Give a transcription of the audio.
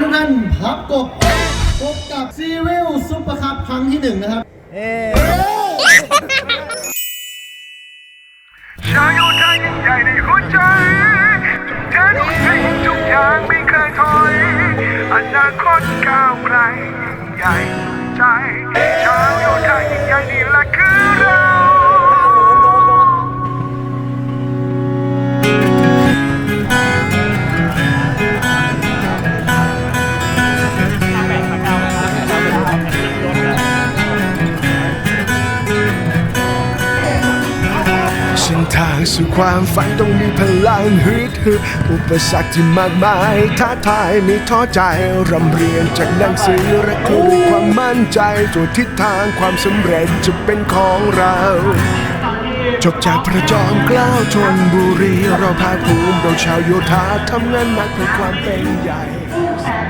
ทุกท่านพับกบพบกับซีวิลซุปเปอร์คัพครั้งที่หนึ่งนะครับชายโยธายิ่งใหญ่ในหัวใจเธอทุกสิ่งทุกอย่างไม่เคยถอย อนาคตก้าวไกลใหญ่ใจ เส้นทางสู่ความฝันต้องมีพลังฮึดฮึอุปสรรคที่มากมายท้าทายไม่ท้อใจรำเรียนจากหนังสือและครูความมั่นใจตัวทิศทางความสำเร็จจะเป็นของเราจบจากพระจอมเกล้าชนบุรี เราภาคภูมิเราชาวโยธาทำงานหนักเพื่อความเป็นใหญ่